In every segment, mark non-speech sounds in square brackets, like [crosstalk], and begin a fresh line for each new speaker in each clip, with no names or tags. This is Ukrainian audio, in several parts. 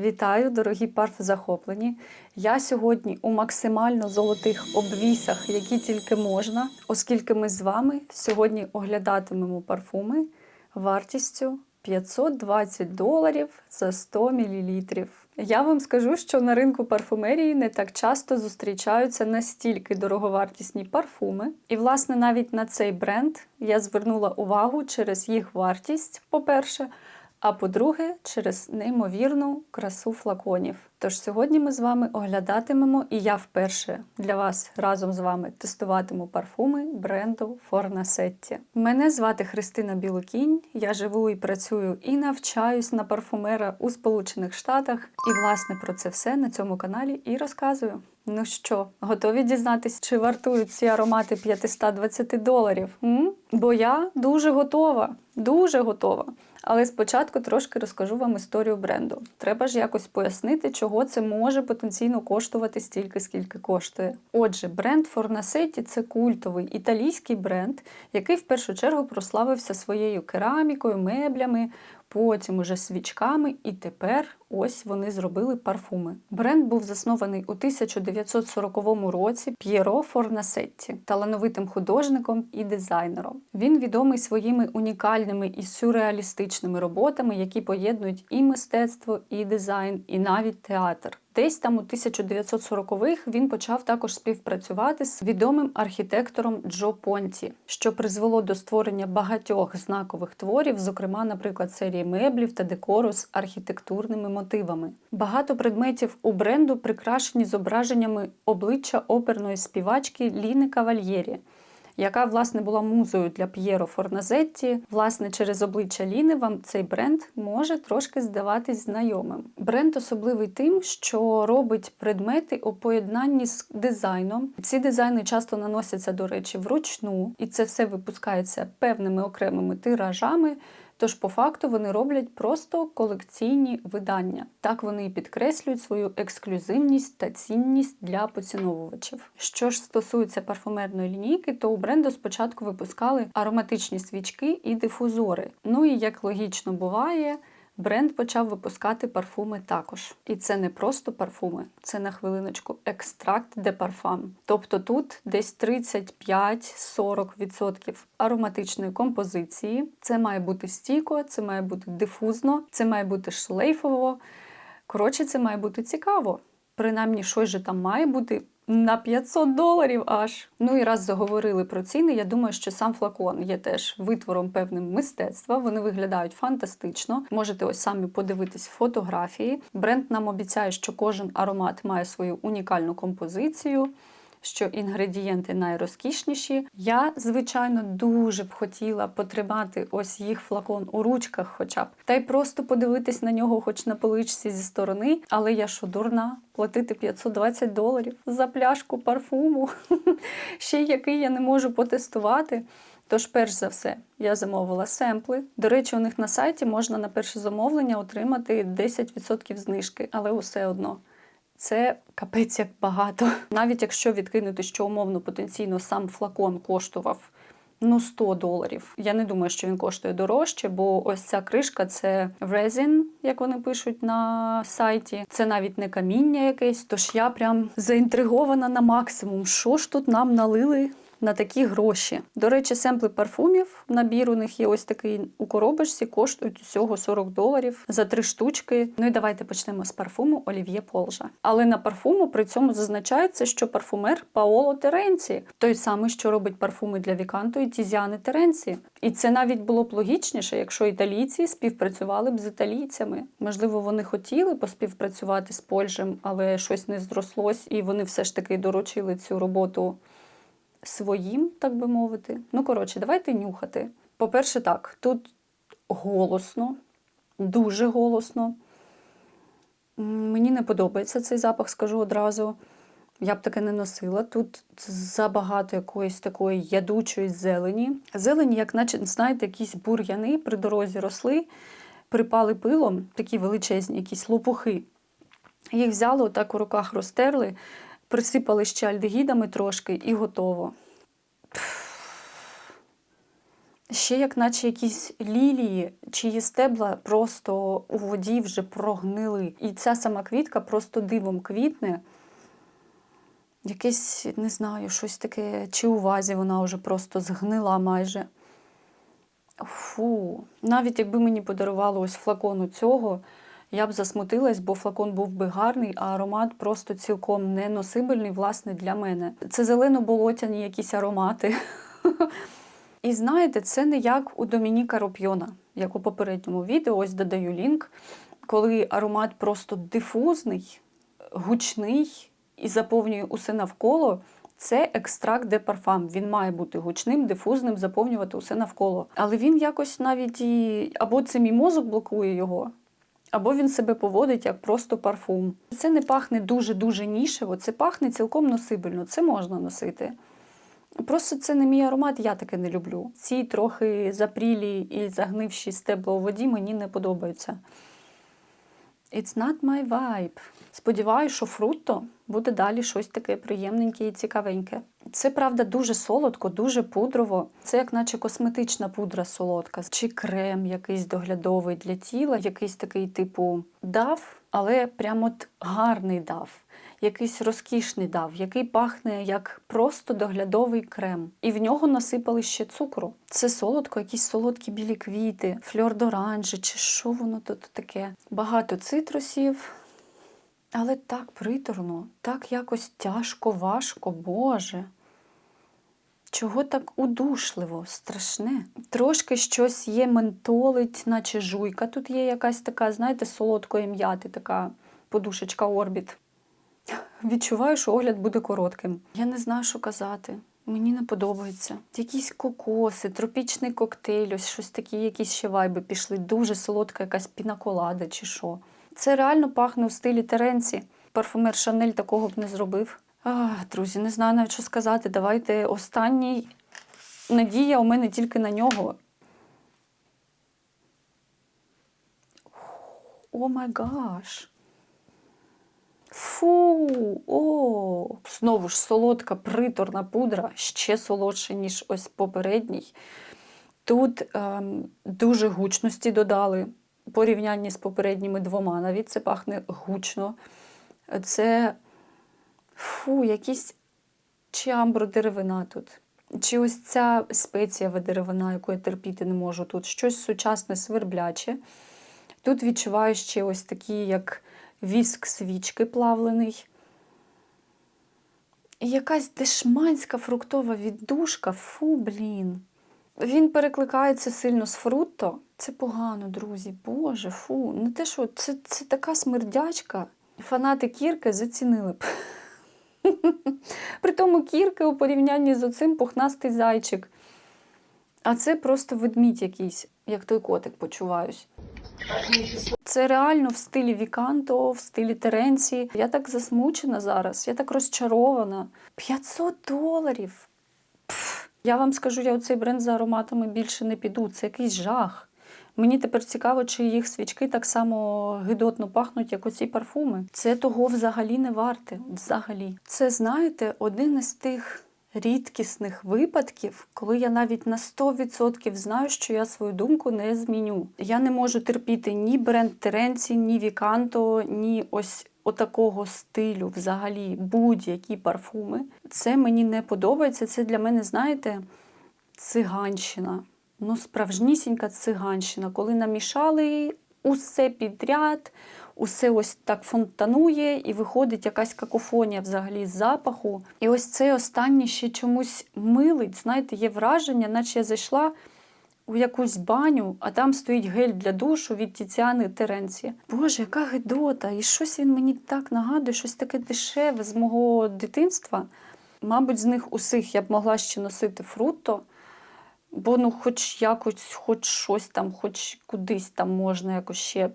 Вітаю, дорогі парф-захоплені. Я сьогодні у максимально золотих обвісах, які тільки можна, оскільки ми з вами сьогодні оглядатимемо парфуми вартістю 520 доларів за 100 мл. Я вам скажу, що на ринку парфумерії не так часто зустрічаються настільки дороговартісні парфуми. І, власне, навіть на цей бренд я звернула увагу через їх вартість, по-перше, а по-друге, через неймовірну красу флаконів. Тож сьогодні ми з вами оглядатимемо, і я вперше для вас разом з вами тестуватиму парфуми бренду Fornasetti. Мене звати Христина Білокінь. Я живу і працюю і навчаюсь на парфумера у Сполучених Штатах. І власне про це все на цьому каналі і розказую. Ну що, готові дізнатись, чи вартують ці аромати 520 доларів? М? Бо я дуже готова, дуже готова. Але спочатку трошки розкажу вам історію бренду. Треба ж якось пояснити, чого це може потенційно коштувати стільки, скільки коштує. Отже, бренд Fornasetti – це культовий італійський бренд, який в першу чергу прославився своєю керамікою, меблями, потім уже свічками, і тепер ось вони зробили парфуми. Бренд був заснований у 1940 році П'єро Форнасетті, талановитим художником і дизайнером. Він відомий своїми унікальними і сюрреалістичними роботами, які поєднують і мистецтво, і дизайн, і навіть театр. Десь там у 1940-х він почав також співпрацювати з відомим архітектором Джо Понті, що призвело до створення багатьох знакових творів, зокрема, наприклад, серії меблів та декору з архітектурними мотивами. Багато предметів у бренду прикрашені зображеннями обличчя оперної співачки Ліни Кавальєрі яка власне була музою для П'єро Форназетті. Власне, через обличчя Ліни вам цей бренд може трошки здаватись знайомим. Бренд особливий тим, що робить предмети у поєднанні з дизайном. Ці дизайни часто наносяться, до речі, вручну, і це все випускається певними окремими тиражами. Тож, по факту, вони роблять просто колекційні видання. Так вони і підкреслюють свою ексклюзивність та цінність для поціновувачів. Що ж стосується парфумерної лінійки, то у бренду спочатку випускали ароматичні свічки і дифузори. Ну і як логічно буває. Бренд почав випускати парфуми також. І це не просто парфуми, це на хвилиночку екстракт де парфам. Тобто тут десь 35-40% ароматичної композиції. Це має бути стійко, це має бути дифузно, це має бути шлейфово. Коротше, це має бути цікаво. Принаймні, щось же там має бути. На 500 доларів аж. Ну і раз заговорили про ціни. Я думаю, що сам флакон є теж витвором певним мистецтва. Вони виглядають фантастично. Можете ось самі подивитись фотографії. Бренд нам обіцяє, що кожен аромат має свою унікальну композицію. Що інгредієнти найрозкішніші. Я, звичайно, дуже б хотіла потримати ось їх флакон у ручках, хоча б, та й просто подивитись на нього, хоч на поличці зі сторони. Але я що дурна платити 520 доларів за пляшку парфуму, [laughs] ще який я не можу потестувати. Тож, перш за все, я замовила семпли. До речі, у них на сайті можна на перше замовлення отримати 10% знижки, але усе одно. Це капець як багато. Навіть якщо відкинути, що умовно потенційно сам флакон коштував ну 100 доларів. Я не думаю, що він коштує дорожче, бо ось ця кришка це резин, як вони пишуть на сайті. Це навіть не каміння якесь. Тож я прям заінтригована на максимум. Що ж тут нам налили? На такі гроші. До речі, семпли парфумів, набір у них є ось такий у коробочці, коштують усього 40 доларів за три штучки. Ну і давайте почнемо з парфуму Олів'є Полжа. Але на парфуму при цьому зазначається, що парфумер Паоло Теренці, той самий, що робить парфуми для Віканто і Тізіани Теренці. І це навіть було б логічніше, якщо італійці співпрацювали б з італійцями. Можливо, вони хотіли поспівпрацювати з Польжем, але щось не зрослось, і вони все ж таки доручили цю роботу своїм, так би мовити. Ну, коротше, давайте нюхати. По-перше, так, тут голосно, дуже голосно. Мені не подобається цей запах, скажу одразу. Я б таке не носила. Тут забагато якоїсь такої ядучої зелені. Зелені, як наче, знаєте, якісь бур'яни при дорозі росли, припали пилом, такі величезні, якісь лопухи. Їх взяли, отак у руках розтерли, присипали ще альдегідами трошки і готово. Ще як наче якісь лілії, чиї стебла просто у воді вже прогнили. І ця сама квітка просто дивом квітне. Якесь, не знаю, щось таке, чи у вазі вона вже просто згнила майже. Фу. Навіть якби мені подарували ось флакону цього, я б засмутилась, бо флакон був би гарний, а аромат просто цілком неносибельний, власне, для мене. Це зелено-болотяні якісь аромати. І знаєте, це не як у Домініка Ропйона, як у попередньому відео, ось додаю лінк, коли аромат просто дифузний, гучний і заповнює усе навколо. Це екстракт де парфам. Він має бути гучним, дифузним, заповнювати усе навколо. Але він якось навіть і або це мій мозок блокує його, або він себе поводить як просто парфум. Це не пахне дуже-дуже нішево, це пахне цілком носибельно, це можна носити. Просто це не мій аромат, я таке не люблю. Ці трохи запрілі і загнивші стебла у воді мені не подобаються. It's not my vibe. Сподіваюся, що фрутто буде далі щось таке приємненьке і цікавеньке. Це правда дуже солодко, дуже пудрово. Це як наче косметична пудра солодка, чи крем якийсь доглядовий для тіла, якийсь такий типу дав, але прямо от гарний дав. Якийсь розкішний дав, який пахне як просто доглядовий крем. І в нього насипали ще цукру. Це солодко, якісь солодкі білі квіти, фльор доранжі, чи що воно тут таке. Багато цитрусів. Але так приторно, так якось тяжко, важко, Боже. Чого так удушливо, страшне? Трошки щось є ментолить, наче жуйка. Тут є якась така, знаєте, солодкої м'яти, така подушечка орбіт. Відчуваю, що огляд буде коротким. Я не знаю, що казати. Мені не подобається. Якісь кокоси, тропічний коктейль, ось щось такі, якісь ще вайби пішли. Дуже солодка якась пінаколада чи що. Це реально пахне у стилі Теренці. Парфумер Шанель такого б не зробив. Ах, друзі, не знаю навіть що сказати. Давайте останній. Надія у мене тільки на нього. О май гаш. Фу, о, знову ж солодка приторна пудра, ще солодше, ніж ось попередній. Тут ем, дуже гучності додали порівнянні з попередніми двома. Навіть це пахне гучно. Це фу, якісь чи амбродеревина тут. Чи ось ця спецієва деревина, яку я терпіти не можу. Тут щось сучасне свербляче. Тут відчуваю ще ось такі, як віск свічки плавлений. І якась дешманська фруктова віддушка. Фу, блін. Він перекликається сильно з фрутто. Це погано, друзі. Боже, фу. Не те, що це, це така смердячка. Фанати кірки зацінили б. [laughs] При тому кірки у порівнянні з оцим пухнастий зайчик. А це просто ведмідь якийсь, як той котик почуваюсь. Це реально в стилі Віканто, в стилі Теренці. Я так засмучена зараз, я так розчарована. 500 доларів. Пф. Я вам скажу, я у цей бренд за ароматами більше не піду. Це якийсь жах. Мені тепер цікаво, чи їх свічки так само гидотно пахнуть, як оці парфуми. Це того взагалі не варте. Взагалі. Це, знаєте, один із тих рідкісних випадків, коли я навіть на 100% знаю, що я свою думку не зміню. Я не можу терпіти ні бренд Теренці, ні Віканто, ні ось отакого стилю, взагалі, будь-які парфуми. Це мені не подобається. Це для мене, знаєте, циганщина. Ну, справжнісінька циганщина, коли намішали усе підряд, усе ось так фонтанує, і виходить якась какофонія взагалі з запаху. І ось цей останній ще чомусь милить. Знаєте, є враження, наче я зайшла у якусь баню, а там стоїть гель для душу від Тіціани Теренці. Боже, яка гидота! І щось він мені так нагадує, щось таке дешеве з мого дитинства. Мабуть, з них усіх я б могла ще носити фрутто. Бо ну, хоч якось, хоч щось там, хоч кудись там можна якось ще.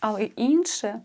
Але інше,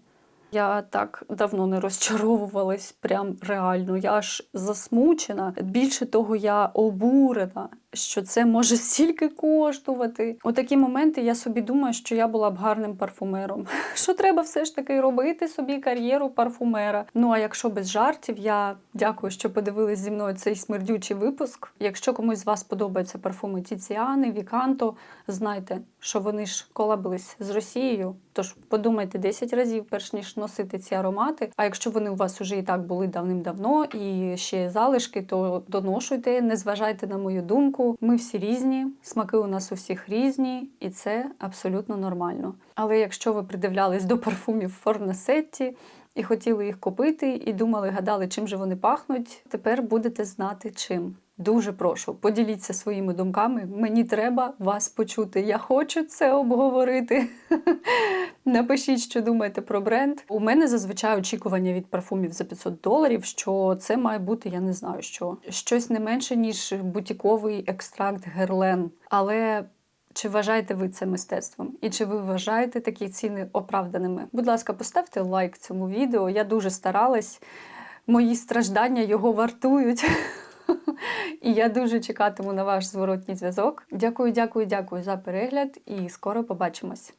я так давно не розчаровувалась, прям реально. Я аж засмучена. Більше того, я обурена, що це може стільки коштувати. У такі моменти я собі думаю, що я була б гарним парфумером. [laughs] Що треба все ж таки робити собі кар'єру парфумера. Ну а якщо без жартів, я дякую, що подивились зі мною цей смердючий випуск. Якщо комусь з вас подобаються парфуми Тіціани, Віканто, знайте, що вони ж колабились з Росією. Тож подумайте 10 разів, перш ніж носити ці аромати. А якщо вони у вас уже і так були давним-давно і ще залишки, то доношуйте, не зважайте на мою думку. Ми всі різні, смаки у нас у всіх різні, і це абсолютно нормально. Але якщо ви придивлялись до парфумів Форнесетті, і хотіли їх купити, і думали, гадали, чим же вони пахнуть. Тепер будете знати чим. Дуже прошу, поділіться своїми думками. Мені треба вас почути. Я хочу це обговорити. [laughs] Напишіть, що думаєте про бренд. У мене зазвичай очікування від парфумів за 500 доларів, що це має бути, я не знаю, що щось не менше, ніж бутіковий екстракт Герлен. Але чи вважаєте ви це мистецтвом? І чи ви вважаєте такі ціни оправданими? Будь ласка, поставте лайк цьому відео. Я дуже старалась. Мої страждання його вартують. [laughs] [laughs] І я дуже чекатиму на ваш зворотній зв'язок. Дякую, дякую, дякую за перегляд і скоро побачимось.